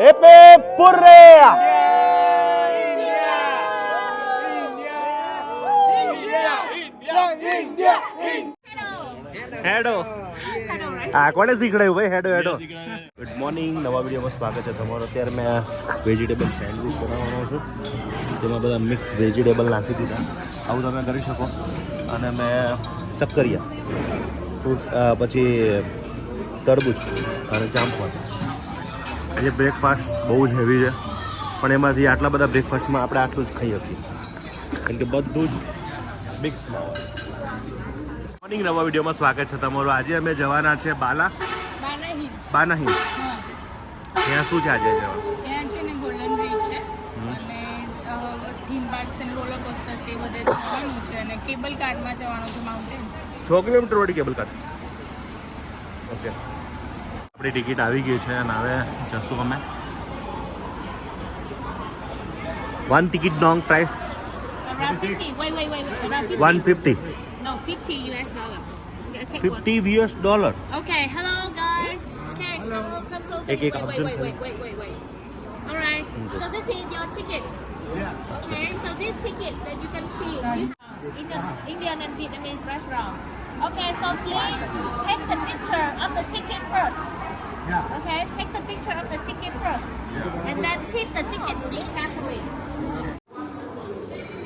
એપે પુરે હેડો આ કોને શીખડાયું ભાઈ? હેડો હેડો ગુડ મોર્નિંગ નવા વિડીયોમાં સ્વાગત છે તમારો. અત્યારે મેં વેજીટેબલ સેન્ડવિચ બનાવવાનો છું. તેમાં બધા મિક્સ વેજીટેબલ નાખી દીધા. આવું તમે કરી શકો. અને મેં શક્કરિયા ફ્રૂટ પછી તરબૂચ અને જામફળ. આજે બ્રેકફાસ્ટ બહુ જ હેવી છે. પણ એમાંથી આટલા બધા બ્રેકફાસ્ટમાં આપણે આટલું જ ખાઈ શકીએ. કારણ કે બધું જ મિક્સ મોર્નિંગ નવા વિડીયોમાં સ્વાગત છે તમારું. આજે અમે જવાના છે બાલા. બાના હિલ ત્યાં શું છે આજે જવા ત્યાં છે ને ગોલ્ડન બ્રિજ છે. અને થીમ પાર્ક્સ અને રોલર કોસ્ટર છે બધે જવાનું છે. અને કેબલ કારમાં જવાનું છે માઉન્ટેન છ કિલોમીટર વાળી કેબલ કાર ઓકે આપણી ટિકિટ આવી ગઈ છે અને હવે જશું અમે one ticket dong price around 50 wait wait wait wait around 50 one fifty no 50 US dollar Yeah, take one. Fifty US dollar okay hello hello એક- એક option option wait wait wait wait wait wait all right so this is your ticket okay so this ticket that you can see in the Indian and Vietnamese restaurant okay so please take the picture of the ticket first Okay, take the picture of the ticket first. And then keep the ticket in carefully.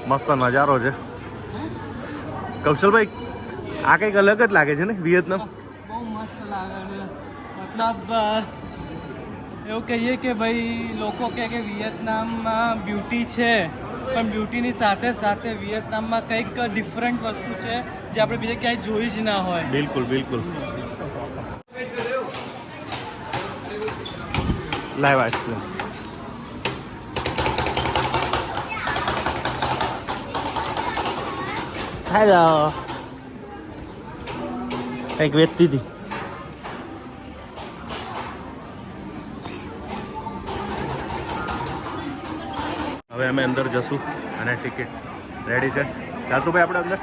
મસ્ત નજારો છે. કૌશલભાઈ આ કંઈક અલગ જ લાગે છે ને વિયેતનામ? બહુ મસ્ત લાગે છે. મતલબ એવું કહીએ કે ભાઈ લોકો કહે કે વિયેતનામમાં બ્યુટી છે પણ બ્યુટીની સાથે સાથે વિયેતનામમાં કંઈક ડિફરન્ટ વસ્તુ છે જે આપણે બીજે ક્યાંય જોઈ જ ના હોય. બિલકુલ બિલકુલ. લાઈવ આઈસ્ક્રીમ હેલો કંઈક વેચતી હતી. હવે અમે અંદર જશું અને ટિકિટ રેડી છે. જાશું ભાઈ આપણે અંદર?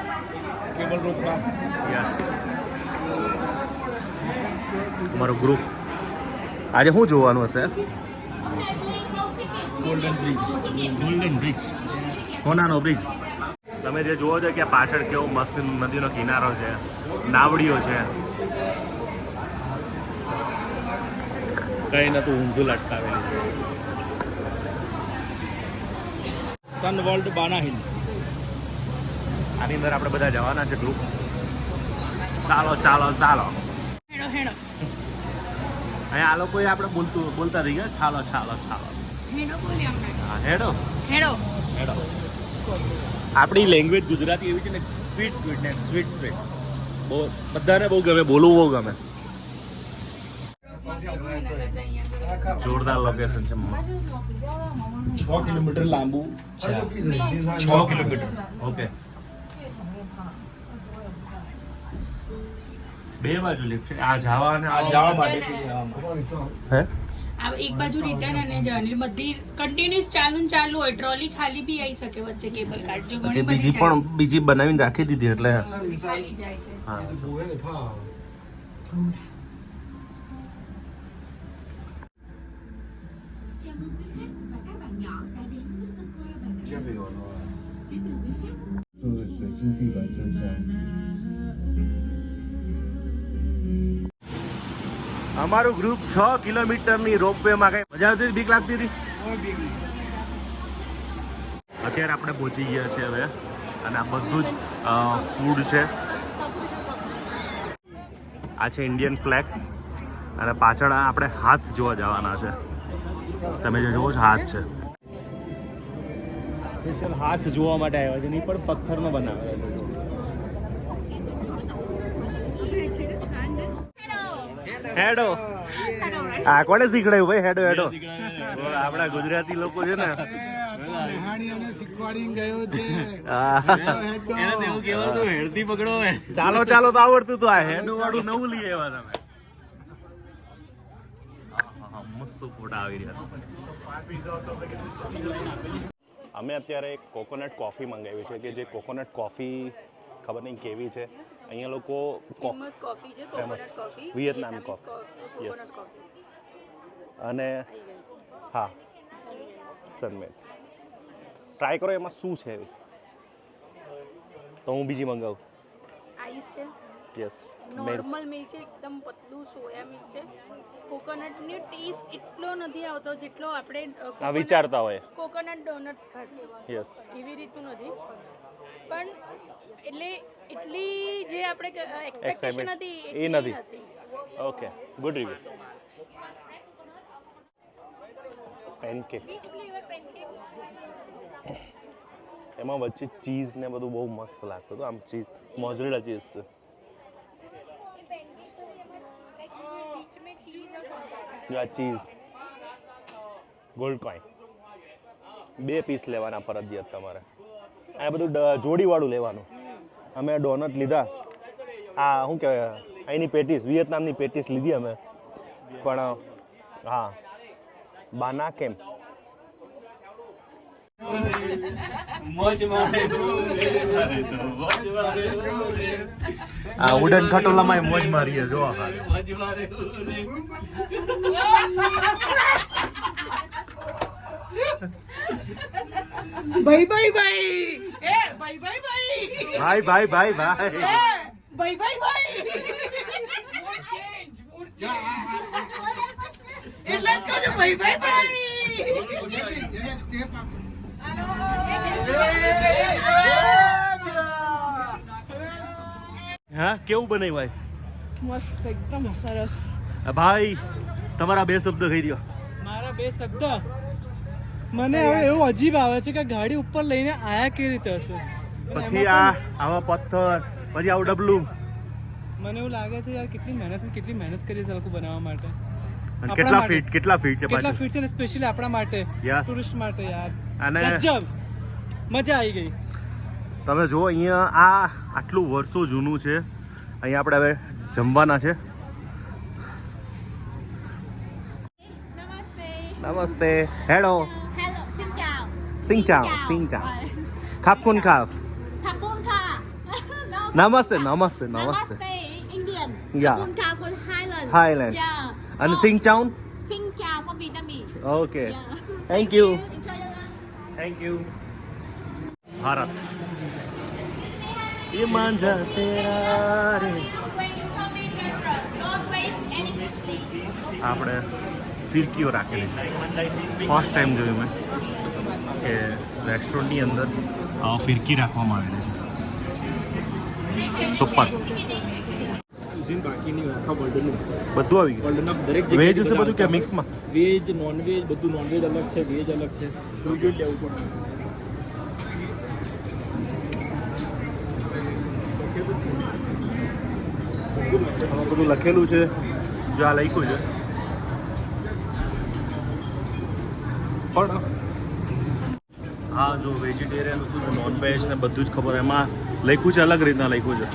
કેબલ યસ અમારું ગ્રુપ આજે શું જોવાનું હશે. ગોલ્ડન બ્રિજ ગોલ્ડન બ્રિજ સોનાનો બ્રિજ તમે જે જુઓ છો કે પાછળ કેવો મસ્ત નદીનો કિનારો છે નાવડીઓ છે. કઈ નતું ઊંધું લટકાવેલું. સન વર્લ્ડ બાના હિલ્સ આની અંદર આપણે બધા જવાના છે ગ્રુપ ચાલો ચાલો ચાલો. હેડો હેડો. અહીંયા આ લોકોએ આપણે બોલતું બોલતા થઈ ગયા. છાલો છાલો છાલો. હેડો બોલી અમને. હા હેડો. હેડો. હેડો. આપણી લેંગ્વેજ ગુજરાતી એવી છે ને સ્વીટ સ્વીટ ને સ્વીટ સ્વીટ બહુ બધાને બહુ ગમે બોલવું બહુ ગમે. જોરદાર લોકેશન છે મસ્ત. છ કિલોમીટર લાંબુ છે છ કિલોમીટર. ઓકે. બે બાજુ લિફ્ટ છે. આ જવા અને આ જવા માટે હે? એક બાજુ રિટર્ન અને જર્ની બધી કન્ટિન્યુઅસ ચાલુ ને ચાલુ હોય ટ્રોલી ખાલી બી આવી શકે વચ્ચે કેબલ કાર્ડ જો ઘણી બીજી પણ બીજી બનાવીને રાખી દીધી એટલે ખાલી જાય છે. હા. અમારું ગ્રુપ છ કિલોમીટરની રોપવેમાં કઈ મજા આવતી બીક લાગતી હતી? અત્યારે આપણે પહોંચી ગયા છે હવે અને આ બધું જ ફૂડ છે. આ છે ઇન્ડિયન ફ્લેગ અને પાછળ આપણે હાથ જોવા જવાના છે. તમે જે જોવો છો હાથ છે. સ્પેશિયલ હાથ જોવા માટે આવ્યા છે નહીં પણ પથ્થરનો બનાવેલો હેડો. આ કોને શીખડાયું ભાઈ? હેડો હેડો. આપણા ગુજરાતી લોકો છે ને. આ. હેડથી પકડો ચાલો ચાલો તો આવડતું તો આ હેડો. વાળું નવું લઈ આવ્યા તમે. મસ્ત ફોટા આવી રહ્યા અમે અત્યારે એક કોકોનટ કોફી મંગાવી છે કે જે કોકોનટ કોફી ખબર નહીં કેવી છે. અહીંયા લોકો ફેમસ કોફી છે. Coconut coffee Vietnam coffee. Yes coconut coffee. અને હા. સનમેડ ટ્રાય કરો એમાં શું છે? એવી તો હું બીજી મંગાવું. આઈસ છે. યસ નોર્મલ મિલ્ક છે એકદમ પતલું સોયા મિલ્ક છે. કોકોનટની ટેસ્ટ એટલો નથી આવતો જેટલો આપણે આ વિચારતા હોય. કોકોનટ ડોનટ્સ ખાધે યસ એવી રીતનું નથી. પણ એટલે એટલી જે આપણે એક્સપેક્ટેશન હતી એ નથી ઓકે ગુડ રિવ્યુ પેનકેક એમાં વચ્ચે ચીઝ ને બધું બહુ મસ્ત લાગતું હતું આમ ચીઝ મોઝરેલા ચીઝ છે આ ચીઝ ગોલ્ડ કોઈન બે પીસ લેવાના ફરજિયાત તમારે આ બધું જોડીવાળું લેવાનું. અમે ડોનટ લીધા. આ શું કહેવાય? અહીંની પેટીસ વિયેતનામની પેટીસ લીધી અમે. પણ હા. બાના કેમ? મારે મારે આ ઉડન ખટોલામાં મોજ મારીએ જો મોજ Bye, bye, bye! É, bye, bye, bye! Vai, vai, vai, vai! É, bye, bye, bye! Urgente, urgente! Ele vai ficar bye, bye, bye! કે ભાઈ તમારા બે શબ્દ કહી દો મારા બે શબ્દ મને હવે એવું અજીબ આવે છે કે ગાડી ઉપર લઈને આયા કેવી રીતે હશે? પછી આ આવા પથ્થર પછી આવું ડબલું. મને એવું લાગે છે યાર કેટલી મહેનત કેટલી મહેનત કરી છે લોકો બનાવવા માટે. કેટલા ફીટ કેટલા ફીટ છે કેટલા ફીટ છે ને સ્પેશિયલી આપણા માટે. ટુરિસ્ટ માટે યાર. અને ગજબ! મજા આવી ગઈ. તમે જો અહીંયા આ આટલું વર્ષો જૂનું છે. અહીંયા આપણે હવે જમવાના છે. નમસ્તે. Hello ซิงเจ้าซิงเจ้าครับคุณครับขอบคุณค่ะ Namaste Namaste Namaste Indian Yeah Thailand Thailand Yeah and Sing Chown Sing Chow from Okay. Thank you. Thank you. Harat. Imanja मांझा तेरा रे આપણે ફિરકીઓ રાખેલી ફર્સ્ટ ટાઈમ જોયું મેં. કે રેસ્ટોરન્ટની અંદર ફિરકી રાખવામાં આવેલી છે. સુપર બાકીની આખા વર્લ્ડનું બધું આવી ગયું. વર્લ્ડના દરેક વેજ હશે બધું કે મિક્સમાં વેજ નોનવેજ બધું નોનવેજ અલગ છે વેજ અલગ છે. જોઈ જોઈ લેવું પડે. બધું લખેલું છે. જો આ લખ્યું છે. હા જો વેજીટેરિયન હતું નોન વેજ ને બધું જ ખબર એમાં લખ્યું છે અલગ રીતના લખ્યું છે.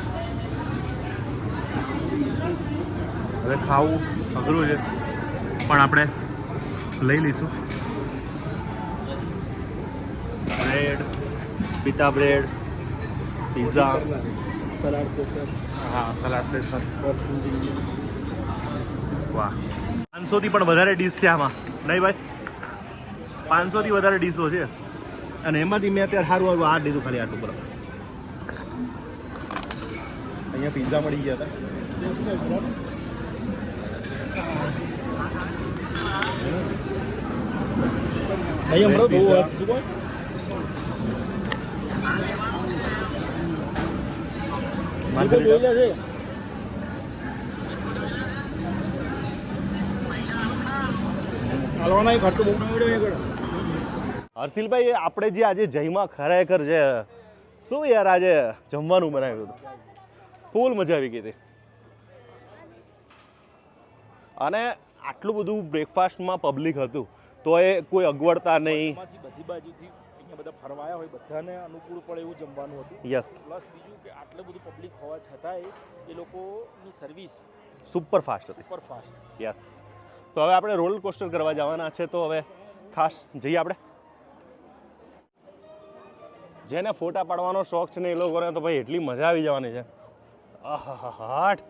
હવે ખાવું અઘરું છે પણ આપણે લઈ લઈશું. Bread pita bread pizza salad છે સર હા સલાડ છે સર વાહ. પાંચસોથી પણ વધારે ડીશ છે આમાં. નહીં ભાઈ? પાંચસોથી વધારે ડીશો છે. અને એમાંથી મેં અત્યારે સારું સારું આ લીધું ખાલી આટલું બરાબર. અહીંયા પિઝા મળી ગયા હતા. છે. હાલવાના ખર્ચો બહુ ના મળ્યો આગળ. હર્ષિલભાઈ આપણે જે આજે જયમાં ખરેખર છે શું યાર આજે જમવાનું બનાવ્યું હતું? ફૂલ મજા આવી ગઈ હતી. અને આટલું બધું બ્રેકફાસ્ટમાં પબ્લિક હતું તો એ કોઈ અગવડતા નહીં. બધી બાજુથી અહીંયા બધા ફરવાયા હોય બધાને અનુકૂળ પડે એવું જમવાનું હતું. યસ પ્લસ બીજું કે આટલું બધું પબ્લિક હોવા છતાંય એ લોકોની સર્વિસ સુપર ફાસ્ટ હતી. સુપર ફાસ્ટ યસ તો હવે આપણે રોલર કોસ્ટર કરવા જવાના છે તો હવે ખાસ જઈએ આપણે. જેને ફોટા પાડવાનો શોખ છે ને એ લોકોને તો ભાઈ એટલી મજા આવી જવાની છે. આહાહાહાટ.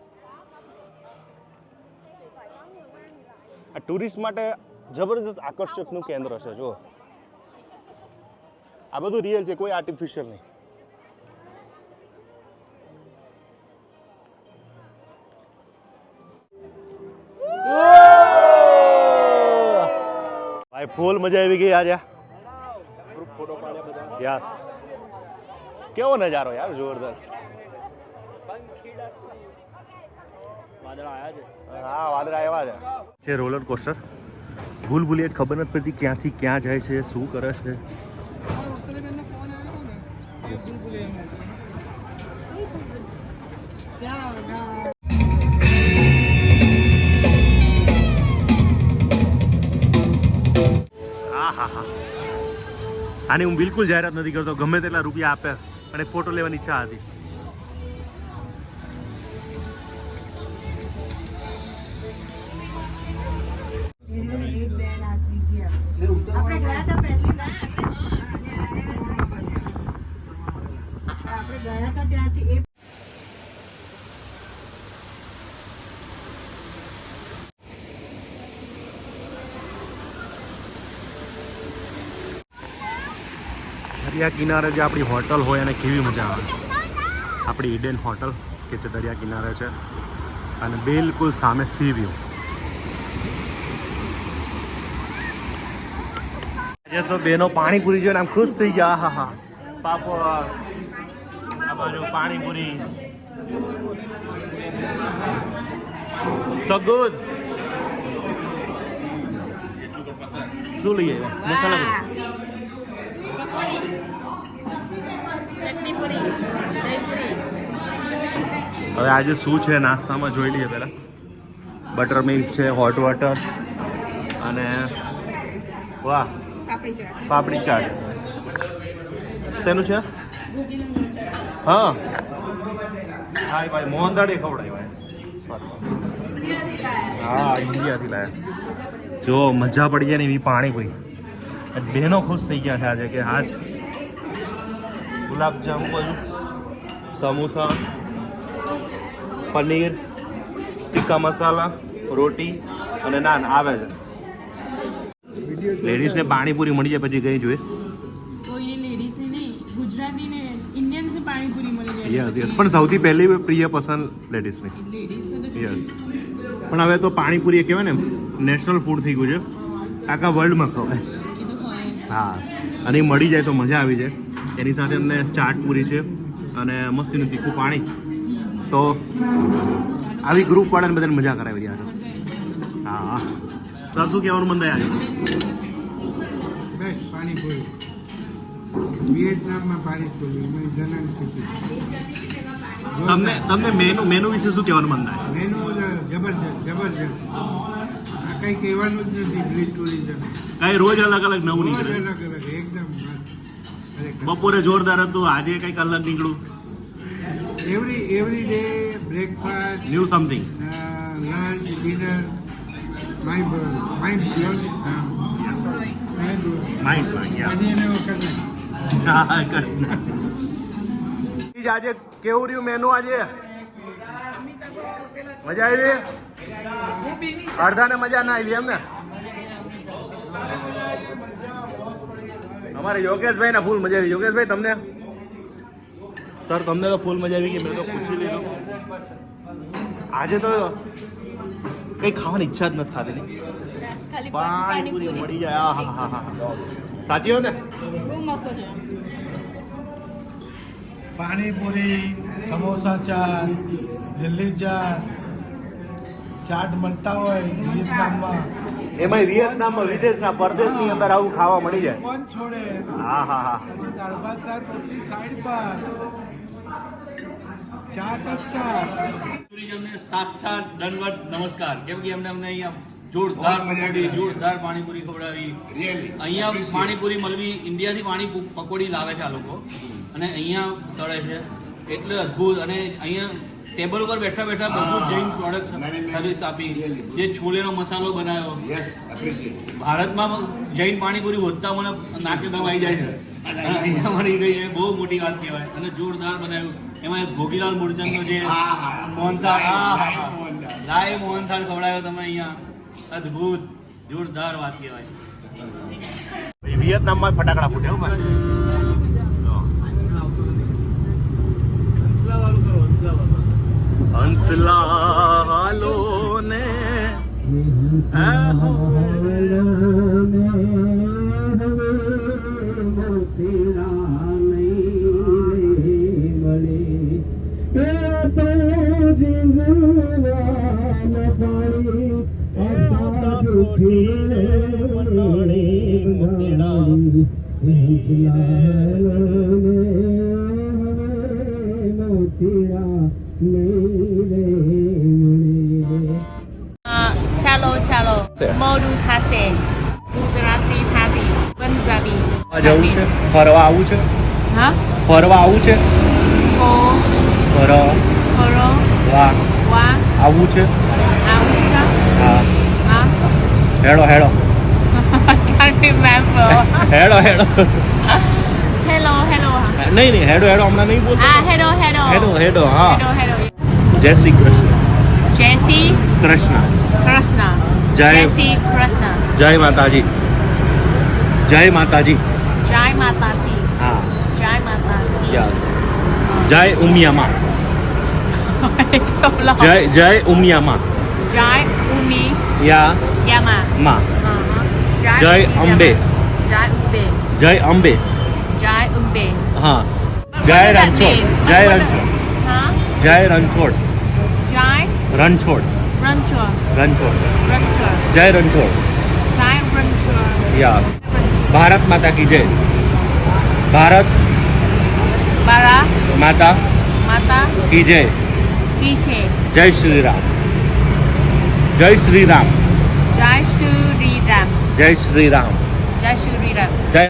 આ ટુરિસ્ટ માટે જબરદસ્ત આકર્ષકનું કેન્દ્ર છે જો આ બધું રિયલ છે કોઈ આર્ટિફિશિયલ નહીં. ભાઈ ફૂલ મજા આવી ગઈ આજે. ગ્રુપ ફોટો પાડ્યા બધા. યસ કેવો નજારો યાર જોરદાર. હા વાદળા એવા છે. છે રોલર કોસ્ટર. ભૂલ ભૂલી ખબર નથી પડતી ક્યાંથી ક્યાં જાય છે શું કરે છે. હા હા હા. આની હું બિલકુલ જાહેરાત નથી કરતો ગમે તેટલા રૂપિયા આપે. અને ફોટો લેવાની ઈચ્છા હતી. દરિયા કિનારે જે આપણી હોટલ હોય અને કેવી મજા આવે? આપણી ઇડેન હોટલ કે જે દરિયા કિનારે છે. અને બિલકુલ સામે સી વ્યૂ આજે તો બેનો પાણીપુરી જોઈને આમ ખુશ થઈ ગયા. હા હા પાપો પાણીપુરી. સો ગુડ શું લઈએ? મસાલા પૂરી પકોડી ચટણી પૂરી દહીં પૂરી હવે આજે શું છે? નાસ્તામાં જોઈ લઈએ પહેલાં. બટર મિલ્ક છે હોટ વોટર અને વાહ પાપડી ચાટ. શેનું છે? હા. હા ભાઈ મોહનદાડે ભાઈ હા ઇન્ડિયાથી લાયા. જો મજા પડી ગયા ને એવી પાણીપુરી. બહેનો ખુશ થઈ ગયા છે આજે કે આજ ગુલાબજાંબુ બધું સમોસા પનીર ટીકા મસાલા રોટી અને નાન આવે છે. લેડીઝને પાણીપુરી મળી જાય પછી કઈ જોઈએ? પણ સૌથી પહેલી પ્રિય પસંદ લેડીઝની. યસ. પણ હવે તો પાણીપુરી એ કહેવાય ને નેશનલ ફૂડ થઈ ગયું છે. આખા વર્લ્ડમાં ખવાય. હા. અને એ મળી જાય તો મજા આવી જાય. એની સાથે અમને ચાટ પૂરી છે અને મસ્તીનું તીખું પાણી. તો આવી ગ્રુપ વાળાને બધાને મજા કરાવી રહ્યા છે. હા. હા સર શું કહેવાનું મન થાય પાણીપુરી. વિયેટનામમાં પાણીપુરી મેકડોનાલ્ડ સિટી. તમને તમને મેનુ મેનુ વિશે શું કહેવાનું મન થાય મેનુ જબરજસ્ત જબરજસ્ત. આ કંઈ કહેવાનું જ નથી બ્રિજ ટુરિઝમ કઈ રોજ અલગ અલગ નવું નીકળે. અલગ અલગ એકદમ બપોરે જોરદાર હતું આજે કંઈક અલગ નીકળ્યું. Every every day breakfast new something lunch dinner my my આજે કેવું રહ્યું મેનુ આજે? મજા આવી? અડધાને મજા ના આવી એમ ને? અમારે યોગેશભાઈ ને ફૂલ મજા આવી. યોગેશભાઈ તમને? સર તમને તો ફૂલ મજા આવી કે મેં તો પૂછી લીધું. આજે તો કઈ ખાવાની ઈચ્છા જ નથી થતી. પાણીપુરી મળી જાય. હા હા હા હા. સાચી હોય ને? બહુ મસ્ત છે. પાણીપુરી સમોસા ચાટ દિલ્હી ચાટ ચાટ મળતા હોય વિયેતનામમાં એમાં વિયેતનામ વિદેશના પરદેશની અંદર આવું ખાવા મળી જાય. કોણ છોડે. હા હા હા. દાળ ભાત શાક રોટલી સાઈડ પર ચાટ જ ચાટ. ટુરિઝમને દંડવત નમસ્કાર. કેમ કે એમને અમને અહીંયા જોરદાર પકોડી જોરદાર પાણીપુરી ખવડાવી. અહીંયા પાણીપુરી મળવી ઇન્ડિયાથી પાણી પકોડી લાવે છે આ લોકો. અને અહીંયા તળે છે. એટલે અદ્ભુત. અને અહીંયા ટેબલ ઉપર બેઠા બેઠા બધું જૈન પ્રોડક્ટ સર્વિસ આપી. જે છોલેનો મસાલો બનાવ્યો. ભારતમાં જૈન પાણીપુરી વધતા મને નાકે દમ આવી જાય છે. મળી ગઈ એ બહુ મોટી વાત કહેવાય. અને જોરદાર બનાવ્યું. એમાં ભોગીલાલ ભોગીલાલ મૂળચંદનો જે મોહનથાળ લાઈવ મોહનથાળ. ખવડાયો તમે અહીંયા. અદ્ભુત. જોરદાર વાત કહેવાય. વિયેતનામમાં ફટાકડા ફૂટે હો ભાઈ હંસલા હાલો ને અ, ફરવા આવું છે? ફર. વાહ. વા આવું છે? આવું છે? હા. હા. હેડો હેડો હેડો હેડો હેલો હેલો. નહીં નહીં હેડો હેડો હમણાં નહીં બોલતો. હા હેડો હેડો. હેડો હેડો હા. હેડો હેડો. જય શ્રી કૃષ્ણ. જય શ્રી કૃષ્ણ. કૃષ્ણ. જય- જય શ્રી કૃષ્ણ. જય માતાજી. જય માતાજી. જય માતાજી. હા. જય Jai Umiyama. so long Jai Jai Umiyama. Jai Umi Ya Yama. Ma. Uh-huh. Jai. Yama. જય અંબે જય અંબે જય અંબે હા જય રણછોડ જય રણછોડ? જય Ranchhod Jai Ranchhod Ranchor. Ranchhod Ranchor. જય Ranchhod Jai Ranchor. Yes Bharat Mata કી જય ભારત માતા માતા કી જય. કી છે જય શ્રી રામ જય શ્રી રામ જય શ્રી રામ જય શ્રી રામ જય શ્રી રામ જય